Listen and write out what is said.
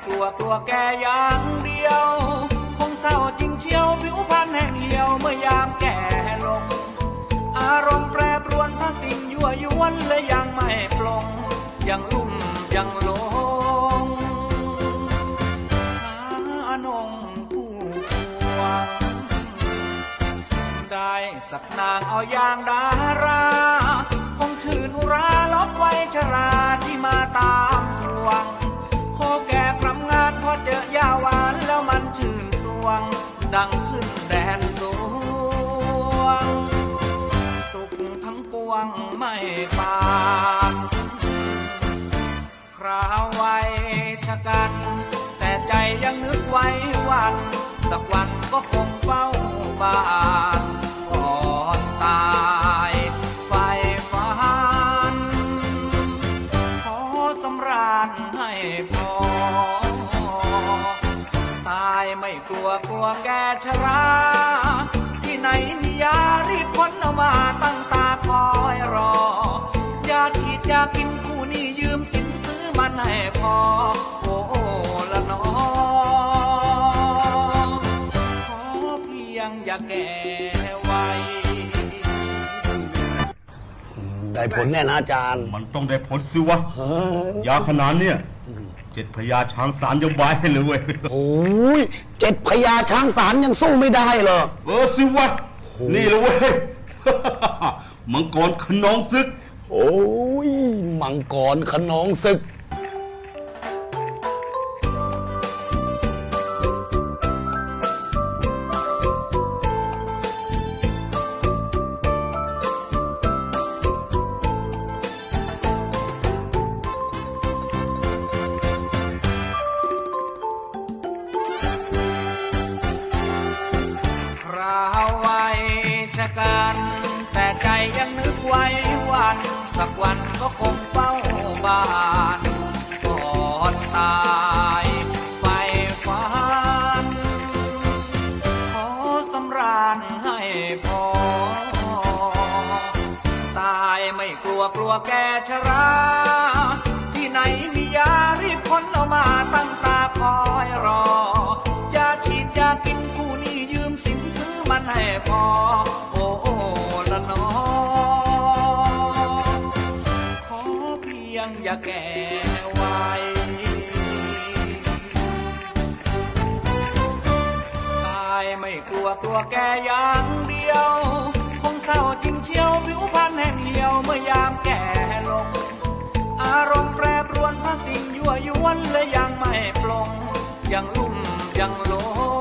วกลัวแกอย่างเดียว คงเศร้าจริงเชียวผิวพรรณแห้งเหี่ยวเมื่อยามแก่ลง อารมณ์แปรปรวนถ้าสิ่งยั่วยวนและยังไม่ปลง ยังลุ่มยังหลงหานงคู่ควงได้สักนางเอาอย่างดารา เจอยาหวานแล้วมันชื่นสวง ดังขึ้นแดนสวงสุขทั้งปวงไม่ปานคราวไวชะกัน แต่ใจยังนึกไว้วัน สักวันก็คง ไม่กลัวกลัวแกชรา ที่ไหนมียารีบพ้นเอามาตั้งตาคอยรอ ยาฉีดยากินคู่นี่ยืมสินซื้อมันให้พอ โอ้ละนอขอเพียงอย่าแก่ไว ได้ผลแน่นะอาจารย์ มันต้องได้ผลสิวะ ยาขนาดเนี่ยเจ็ดพญาช้างสารยังบายให้เลยเว้ยโอ้ยเจ็ดพญาช้างสารยังสู้ไม่ได้เหรอ เออสิวะ นี่เลยเว้ย มังกรขนองศึก โอ้ยมังกรขนองศึก ชะกัน แต่ใจยังนึกไว้วัน สักวันก็คงเฝ้าบ้านก่อนตายไฟฝันขอสำราญให้พอ ตายไม่กลัวกลัวแกชรา ที่ไหนมียารีบพ้นเอามาตั้งตาคอยรอ ยาฉีดยากินคู่นี้ยืมสินซื้อมันให้พอ พียงอย่าแก่ไวตายไม่กลัวกลัวแกอย่างเดียว คงเศร้าจริงเชียวผิวพรรณแห้งเหี่ยวเมื่อยามแก่ลง อารมณ์แปรปรวนเพราะสิ่งยั่วยวนและยังไม่ปลงยังลุ่มยังหลง